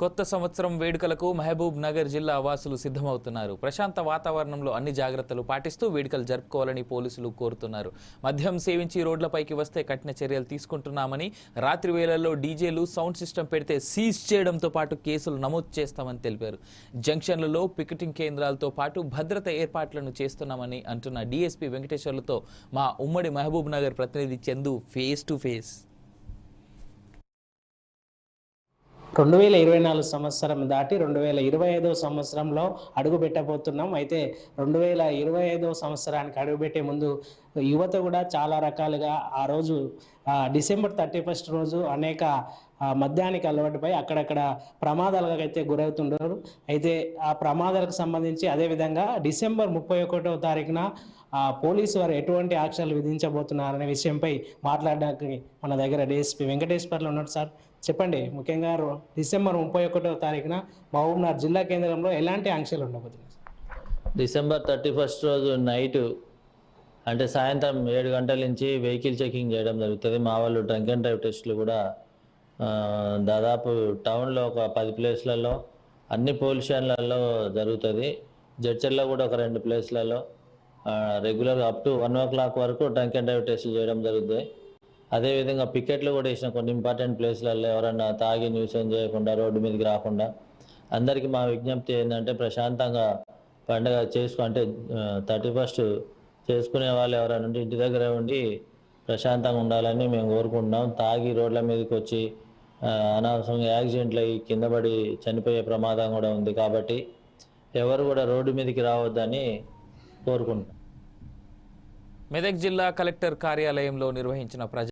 కొత్త సంవత్సరం వేడుకలకు మహబూబ్ నగర్ జిల్లా వాసులు సిద్ధమవుతున్నారు. ప్రశాంత వాతావరణంలో అన్ని జాగ్రత్తలు పాటిస్తూ వేడుకలు జరుపుకోవాలని పోలీసులు కోరుతున్నారు. మద్యం సేవించి రోడ్లపైకి వస్తే కఠిన చర్యలు తీసుకుంటున్నామని రాత్రి వేళల్లో డీజేలు సౌండ్ సిస్టమ్ పెడితే సీజ్ చేయడంతో పాటు కేసులు నమోదు చేస్తామని తెలిపారు. జంక్షన్లలో పికెటింగ్ కేంద్రాలతో పాటు భద్రత ఏర్పాట్లను చేస్తున్నామని అంటున్న డీఎస్పీ వెంకటేశ్వర్లతో మా ఉమ్మడి మహబూబ్ నగర్ ప్రతినిధి చందు ఫేస్ టు ఫేస్ రెండు వేల ఇరవై నాలుగు సంవత్సరం దాటి రెండు వేల ఇరవై ఐదో సంవత్సరంలో అడుగు పెట్టబోతున్నాం అయితే రెండు వేల ఇరవై ఐదో సంవత్సరానికి అడుగుపెట్టే ముందు యువత కూడా చాలా రకాలుగా ఆ రోజు డిసెంబర్ థర్టీ ఫస్ట్ రోజు అనేక మద్యానికి అలవాటుపై అక్కడక్కడ ప్రమాదాలకు అయితే గురవుతుంటారు. అయితే ఆ ప్రమాదాలకు సంబంధించి అదేవిధంగా డిసెంబర్ ముప్పై ఒకటో తారీఖున పోలీసు వారు ఎటువంటి ఆంక్షలు విధించబోతున్నారనే విషయంపై మాట్లాడడానికి మన దగ్గర డిఎస్పీ వెంకటేశ్వర్లు ఉన్నారు సార్. చెప్పండి. ముఖ్యంగా డిసెంబర్ ముప్పై ఒకటో తారీఖున మహబూబ్నగర్ జిల్లా కేంద్రంలో ఎలాంటి ఆంక్షలు ఉండబోతున్నాయి? డిసెంబర్ థర్టీ ఫస్ట్ రోజు నైట్ అంటే సాయంత్రం ఏడు గంటల నుంచి వెహికల్ చెకింగ్ చేయడం జరుగుతుంది. మా వాళ్ళు డ్రంక్ అండ్ డ్రైవ్ టెస్టులు కూడా దాదాపు టౌన్లో ఒక పది ప్లేస్లలో అన్ని పోలీస్ స్టేషన్లలో జరుగుతుంది. జడ్చర్లో కూడా ఒక రెండు ప్లేస్లలో రెగ్యులర్గా up to one o'clock వరకు డ్రంక్ అండ్ డ్రైవ్ టెస్టులు చేయడం జరుగుతుంది. అదేవిధంగా పికెట్లు కూడా వేసిన కొన్ని ఇంపార్టెంట్ ప్లేస్లలో ఎవరన్నా తాగి న్యూసెన్స్ చేయకుండా రోడ్డు మీదకి రాకుండా అందరికీ మా విజ్ఞప్తి ఏంటంటే ప్రశాంతంగా పండుగ చేసుకు అంటే థర్టీ ఫస్ట్ చేసుకునే వాళ్ళు ఎవరైనా ఉంటే ఇంటి దగ్గర ఉండి ప్రశాంతంగా ఉండాలని మేము కోరుకుంటున్నాం. తాగి రోడ్ల మీదకి వచ్చి అనవసరంగా యాక్సిడెంట్లు అయ్యి కింద పడి చనిపోయే ప్రమాదం కూడా ఉంది కాబట్టి ఎవరు కూడా రోడ్డు మీదకి రావద్దని కోరుకుంటున్నాం. మెదక్ జిల్లా కలెక్టర్ కార్యాలయంలో నిర్వహించిన ప్రజా